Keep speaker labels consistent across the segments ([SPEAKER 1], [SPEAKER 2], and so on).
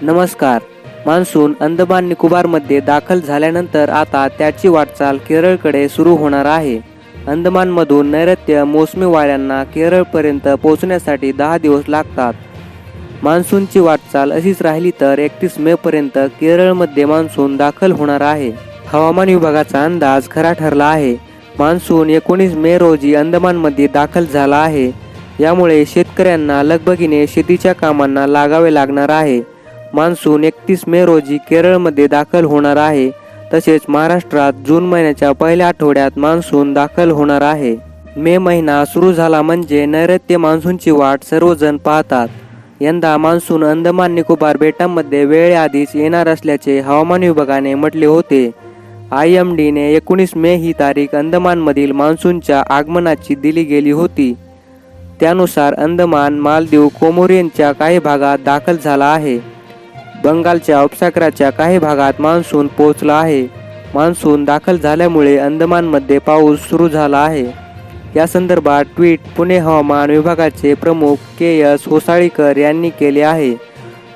[SPEAKER 1] नमस्कार. मान्सून अंदमान निकोबारमध्ये दाखल झाल्यानंतर आता त्याची वाटचाल केरळकडे सुरू होणार आहे. अंदमानमधून नैऋत्य मोसमी वाऱ्यांना केरळपर्यंत पोहोचण्यासाठी दहा दिवस लागतात. मान्सूनची वाटचाल अशीच राहिली तर एकतीस मेपर्यंत केरळमध्ये मान्सून दाखल होणार आहे. हवामान विभागाचा अंदाज खरा ठरला आहे. मान्सून एकोणीस मे रोजी अंदमानमध्ये दाखल झाला आहे. यामुळे शेतकऱ्यांना लगबगीने शेतीच्या कामांना लागावे लागणार आहे. मान्सून एकतीस मे रोजी केरळमध्ये दाखल होणार आहे. तसेच महाराष्ट्रात जून महिन्याच्या पहिल्या आठवड्यात मान्सून दाखल होणार आहे. मे महिना सुरू झाला म्हणजे नैऋत्य मान्सूनची वाट सर्वजण पाहतात. यंदा मान्सून अंदमान निकोबार बेटांमध्ये वेळेआधीच येणार असल्याचे हवामान विभागाने म्हटले होते. आय एम डीने एकोणीस मे ही तारीख अंदमानमधील मान्सूनच्या आगमनाची दिली गेली होती. त्यानुसार अंदमान मालदीव कोमोरियनच्या काही भागात दाखल झाला आहे. बंगालच्या उपसागराच्या काही भागात मान्सून पोहोचला आहे. मान्सून दाखल झाल्यामुळे अंदमानमध्ये पाऊस सुरू झाला आहे. या संदर्भात ट्विट पुणे हवामान विभागाचे प्रमुख के एस होसाळीकर यांनी केले आहे.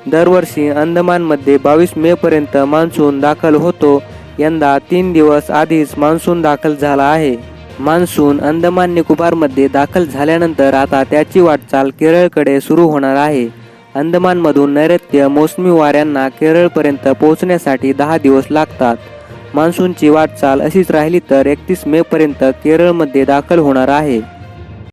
[SPEAKER 1] दरवर्षी अंदमानमध्ये बावीस मेपर्यंत मान्सून दाखल होतो. यंदा तीन दिवस आधीच मान्सून दाखल झाला आहे. मान्सून अंदमान निकोबारमध्ये दाखल झाल्यानंतर आता त्याची वाटचाल केरळकडे सुरू होणार आहे. अंदमानमधून नैऋत्य मोसमी वाऱ्यांना केरळपर्यंत पोहोचण्यासाठी दहा दिवस लागतात. मान्सूनची वाटचाल अशीच राहिली तर एकतीस मेपर्यंत केरळमध्ये दाखल होणार आहे.